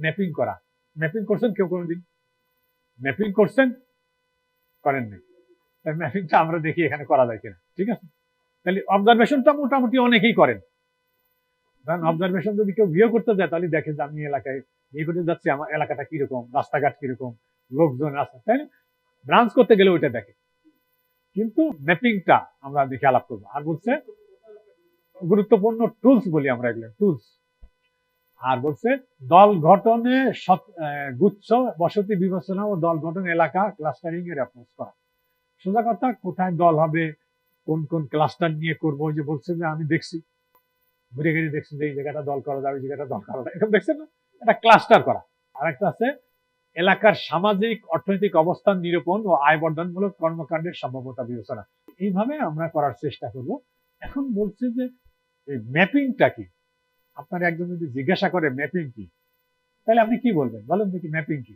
Mapping করা। Mapping করছেন কেউ কোনোদিন? ম্যাপিং করছেন? করেননি তাই ম্যাপিংটা আমরা দেখি এখানে করা যায় কিনা। ঠিক আছে? তাহলে অবজারভেশনটা মোটামুটি অনেকেই করেন। কারণ অবজারভেশন যদি কেউ বিয়ে করতে যায়, তাহলে দেখে যে আমি এলাকায় বিয়ে করতে যাচ্ছি, আমার এলাকাটা কীরকম, রাস্তাঘাট কীরকম, লোকজন আছে, তাই না? ব্রাঞ্চ করতে গেলে ওইটা দেখে। কিন্তু ম্যাপিংটা আমরা দেখে আলাপ করব। আর বলছে, গুরুত্বপূর্ণ টুলস বলি আমরা এগুলো, টুলস। আর বলছে, দল গঠনে গুচ্ছ, বসতি বিবেচনা ও দল গঠন এলাকা ক্লাস্টারিং এর অ্যাপ্রোচ করা। সোজা কথা, কোথায় দল হবে, কোন কোন ক্লাস্টার নিয়ে করব যে বলছে যে আমি দেখছি। ঘুরে ঘুরে দেখছি যে এই জায়গাটা দল করা যাবে জায়গাটা দল করা যাবে এরকম দেখছেন না? এটা ক্লাস্টার করা। আর একটা আছে, এলাকার সামাজিক, অর্থনৈতিক অবস্থান নিরূপণ ও আয় বর্ধনমূলক কর্মকাণ্ডের সম্ভাব্যতা বিবেচনা। এইভাবে আমরা করার চেষ্টা করব। এখন বলছে যে ম্যাপিংটা কি? আপনার একজন যদি জিজ্ঞাসা করে ম্যাপিং কি, তাহলে আপনি কি বলবেন? বলেন দেখি ম্যাপিং কি।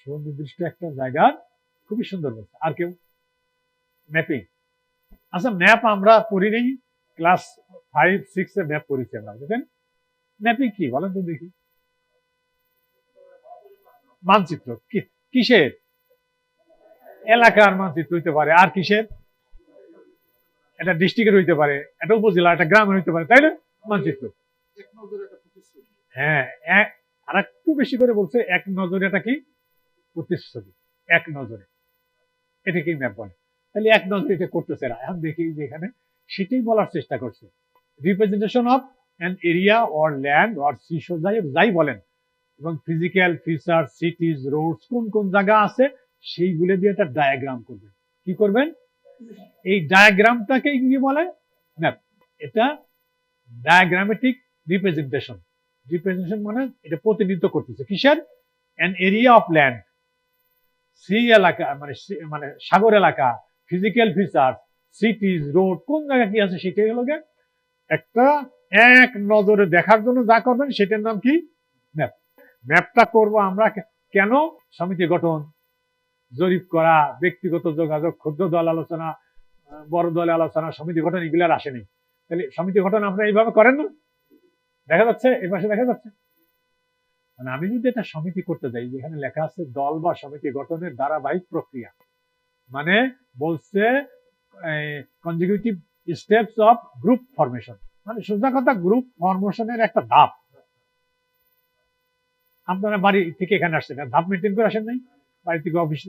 সুনির্দিষ্ট একটা জায়গার খুবই সুন্দর বলছে। আর কেউ? ম্যাপিং। আচ্ছা ম্যাপ আমরা পড়ি নেই ক্লাস ফাইভ, সিক্স ম্যাপ পড়েছি আমরা দেখেন ম্যাপিং কি? বলেন তো দেখি। মানচিত্র। কিসের? এলাকার মানচিত্র হইতে পারে। আর কিসের? এটা ডিস্ট্রিক্টের হইতে পারে এটা উপজেলা, একটা গ্রামের হইতে পারে, তাই না? মানচিত্র। হ্যাঁ আর একটু বেশি করে বলছে, এক নজরে এটা কি? প্রতিশ্রুতি এক নজরে। এটাকেই ম্যাপ বলে? তাহলে এক নজরে এটা করতেছে না এখন দেখি যে এখানে সেটাই বলার চেষ্টা করছে। Representation of an area or land or CISO যাই যাই বলেন। এবং ফিজিক্যাল ফিচার সিটিজ রোডস কোন কোন জায়গা আছে, সেইগুলো দিয়ে একটা ডায়াগ্রাম করবেন। কি করবেন? এই ডায়াগ্রামটাকে কি বলে? ম্যাপ এটা ডায়াগ্রামেটিক রিপ্রেজেন্টেশন রিপ্রেজেন্টেশন মানে এটা প্রতিনিধিত্ব করতেছে। কিসের? An area of land sea এলাকা মানে মানে সাগর এলাকা ফিজিক্যাল ফিচার সিটিজ রোড কোন জায়গা কি আছে সেটাই হলো একটা এক নজরে দেখার জন্য যা করবেন সেটার নাম কি? ম্যাপ ম্যাপটা করব আমরা কেন? সমিতি গঠন, জরিপ করা, ব্যক্তিগত যোগাযোগ, ক্ষুদ্র দল আলোচনা বড় দল আলোচনা সমিতি গঠন এগুলার আসেনি। তাহলে সমিতি গঠন আপনারা এইভাবে করেন না? দেখা যাচ্ছে এই পাশে দেখা যাচ্ছে। মানে আমি যদি একটা সমিতি করতে যাই যেখানে লেখা আছে দল বা সমিতি গঠনের ধারাবাহিক প্রক্রিয়া মানে বলছে consecutive steps of group formation মানে সোজা কথা গ্রুপ ফরমেশনের একটা ধাপ। আপনারা বাড়ি থেকে এখানে আসছেন ধাপ করে আসেন নাই? বাড়ি থেকে অফিস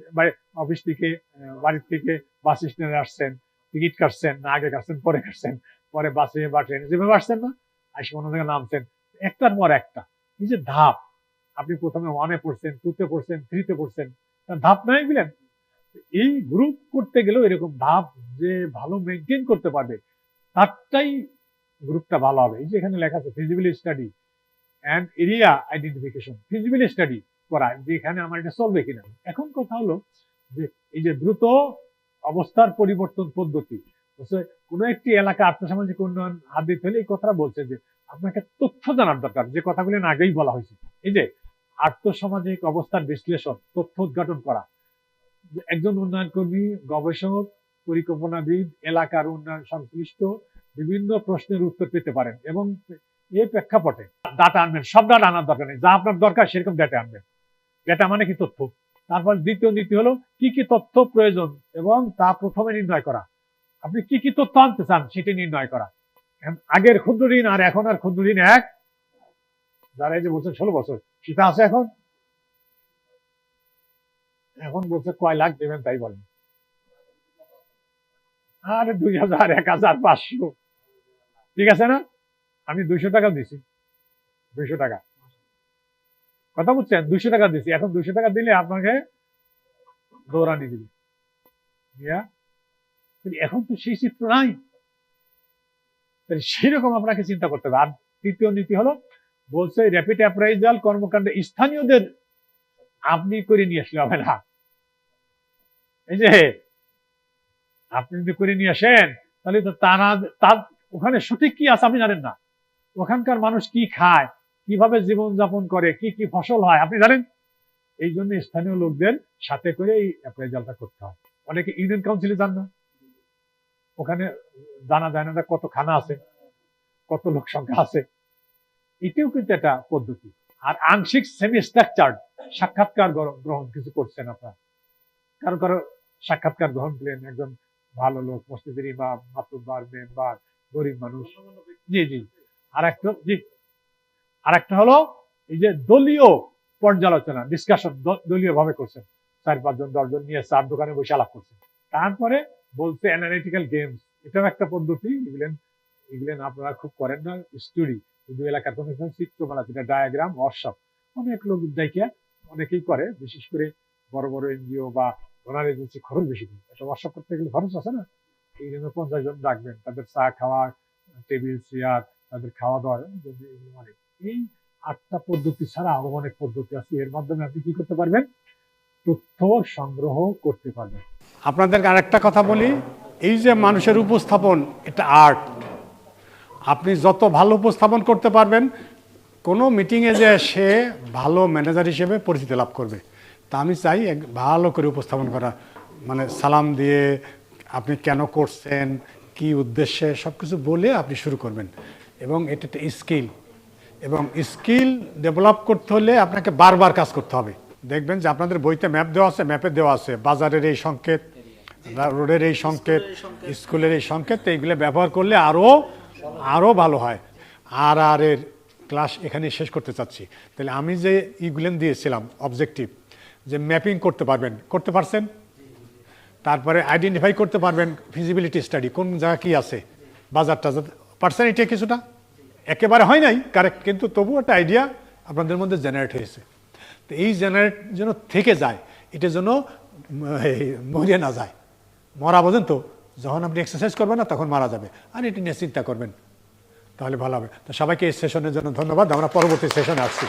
অফিস থেকে আহ, বাড়ি থেকে বাস স্ট্যান্ডে আসছেন টিকিট কাটছেন না, আগে কাটছেন, পরে কাটছেন, পরে বাসে বা ট্রেনে যেভাবে আসছেন না আসে কোনো জায়গায় নামছেন। একটার পর একটা। এই যে ধাপ, আপনি প্রথমে ওয়ানে পড়ছেন টুতে পড়ছেন থ্রিতে পড়ছেন ধাপ নাই বুঝলেন? এই গ্রুপ করতে গেলেও এরকম ধাপ যে ভালো মেনটেন করতে পারবে, তারটাই গ্রুপটা ভালো হবে। এই যে এখানে লেখা আছে feasibility study and area identification feasibility study করা, যে এখানে আমার এটা চলবে কিনা। এখন কথা হলো যে এই যে দ্রুত অবস্থার পরিবর্তন পদ্ধতি। কোনো একটি এলাকা আর্থসামাজিক উন্নয়ন হাত দিতে হলে এই কথাটা বলছে যে, আপনাকে তথ্য জানার দরকার। যে কথাগুলো আগেই বলা হয়েছে। এই যে, আর্থসামাজিক অবস্থার বিশ্লেষণ, তথ্য উদ্ঘাটন করা। একজন উন্নয়ন কর্মী, গবেষক, পরিকল্পনাবিদ, এলাকার উন্নয়ন সংশ্লিষ্ট বিভিন্ন প্রশ্নের উত্তর পেতে পারেন এবং এই প্রেক্ষাপটে ডাটা আনবেন। সব ডাটা আনার দরকার নেই। যা আপনার দরকার সেরকম ডাটা আনবেন। ডাটা মানে কি তথ্য? তারপর দ্বিতীয় নীতি হলো কি কি তথ্য প্রয়োজন এবং তা প্রথমে নির্ণয় করা। আপনি কি কি তথ্য আনতে চান সেটি নির্ণয় করা। আগের ক্ষুদ্র ঋণ আর এখন আর ক্ষুদ্র ঋণ এক। যারা এই যে বলছেন ষোলো বছর, সেটা আছে এখন? এখন বলছে কয় লাখ দেবেন তাই বলেন আরে দুই হাজার, এক হাজার পাঁচশো। ঠিক আছে না? আমি দুইশো টাকা দিছি। দুইশো টাকা। কথা বুঝছেন? দুইশো টাকা দিছি। এখন দুইশো টাকা দিলে আপনাকে দৌড়ানি দিবে। এখন তো সেই চিত্র নাই। সেরকম আপনাকে চিন্তা করতে হবে। আর তৃতীয় নীতি হলো, বলছে র্যাপিড অ্যাপ্রাইজাল কর্মকাণ্ডে স্থানীয়দের আপনি করে নিয়ে আসলে হবে না। এই যে, আপনি যদি করে নিয়ে আসেন, তাহলে তো তারা তার ওখানে সঠিক কি আছে আপনি জানেন না। ওখানকার মানুষ কি খায়? কীভাবে জীবন যাপন করে, কি কি ফসল হয়, আপনি জানেন? এই জন্য স্থানীয় লোকদের সাথে করে এই অ্যাপ্রাইজালটা করতে হয়। অনেকে ইউনিয়ন কাউন্সিলে যান না। ওখানে জানা যায় না কত খানা আছে, কত লোক সংখ্যা আছে। এটিও কিন্তু একটা পদ্ধতি। আর আংশিক সেমি স্ট্রাকচার সাক্ষাৎকার গ্রহ- গ্রহণ কিছু করছেন আপনারা। কারও কারও সাক্ষাৎকার গ্রহণ করলেন একজন ভালো লোক মসজিদের ইমাম মাতুব্বার, মেম্বার, গরিব মানুষ। জি জি। আর একটা জি। আর একটা হলো এই যে দলীয় পর্যালোচনা ডিসকাশন দলীয় ভাবে করছেন। চার পাঁচজন, দশজন নিয়ে চার দোকানে বসে আলাপ করছেন। তারপরে বলছে অ্যানালিটিক্যাল গেমস এটাও একটা পদ্ধতি। এগুলেন এগুলেন আপনারা খুব করেন না স্টোরি যদি এলাকার কিছু চিত্রমালা যেটা ডায়াগ্রাম ওয়ার্কশপ অনেক লোক দেখে অনেকেই করে, বিশেষ করে বড় বড় এনজিও বা ডোনার এজেন্সি খরচ বেশি করে। একটা ওয়ার্কশপ করতে গেলে খরচ আছে না? এই জন্য পঞ্চাশ জন ডাকবেন। তাদের চা খাওয়া টেবিল চেয়ার তাদের খাওয়া দাওয়া অনেক এই আটটা পদ্ধতি ছাড়া আরও অনেক পদ্ধতি আছে। এর মাধ্যমে আপনি কি করতে পারবেন? তথ্য সংগ্রহ করতে পারবেন। আপনাদেরকে আরেকটা কথা বলি, এই যে মানুষের উপস্থাপন, এটা আর্ট। আপনি যত ভালো উপস্থাপন করতে পারবেন, কোনো মিটিংয়ে যে সে ভালো ম্যানেজার হিসেবে পরিচিতি লাভ করবে। তা আমি চাই এক ভালো করে উপস্থাপন করা। মানে সালাম দিয়ে আপনি কেন করছেন, কি উদ্দেশ্যে সব কিছু বলে আপনি শুরু করবেন। এবং এটা একটা স্কিল। এবং স্কিল ডেভেলপ করতে হলে আপনাকে বারবার কাজ করতে হবে। দেখবেন যে আপনাদের বইতে ম্যাপ দেওয়া আছে, ম্যাপে দেওয়া আছে, বাজারের এই সংকেত, রোডের এই সংকেত, স্কুলের এই সংকেত, এইগুলো ব্যবহার করলে আরও আরও ভালো হয়। আর আর এর ক্লাস এখানে শেষ করতে চাচ্ছি। তাহলে আমি যে ইগুলেন দিয়েছিলাম অবজেক্টিভ যে ম্যাপিং করতে পারবেন, করতে পারছেন? তারপরে আইডেন্টিফাই করতে পারবেন ফিজিবিলিটি স্টাডি কোন জায়গা কী আছে বাজার টাজার পারছেন এটা কিছুটা? একেবারে হয় নাই কারেক্ট কিন্তু তবু একটা আইডিয়া আপনাদের মধ্যে জেনারেট হয়েছে। তো এই জেনারেট যেন থেকে যায়, এটা যেন মরিয়ে না যায়। মরা বোঝেন তো, যখন আপনি এক্সারসাইজ করবেন না, তখন মারা যাবে। আর এটি নিয়ে চিন্তা করবেন, তাহলে ভালো হবে। তো সবাইকে এই সেশনের জন্য ধন্যবাদ। আমরা পরবর্তী সেশনে আসছি।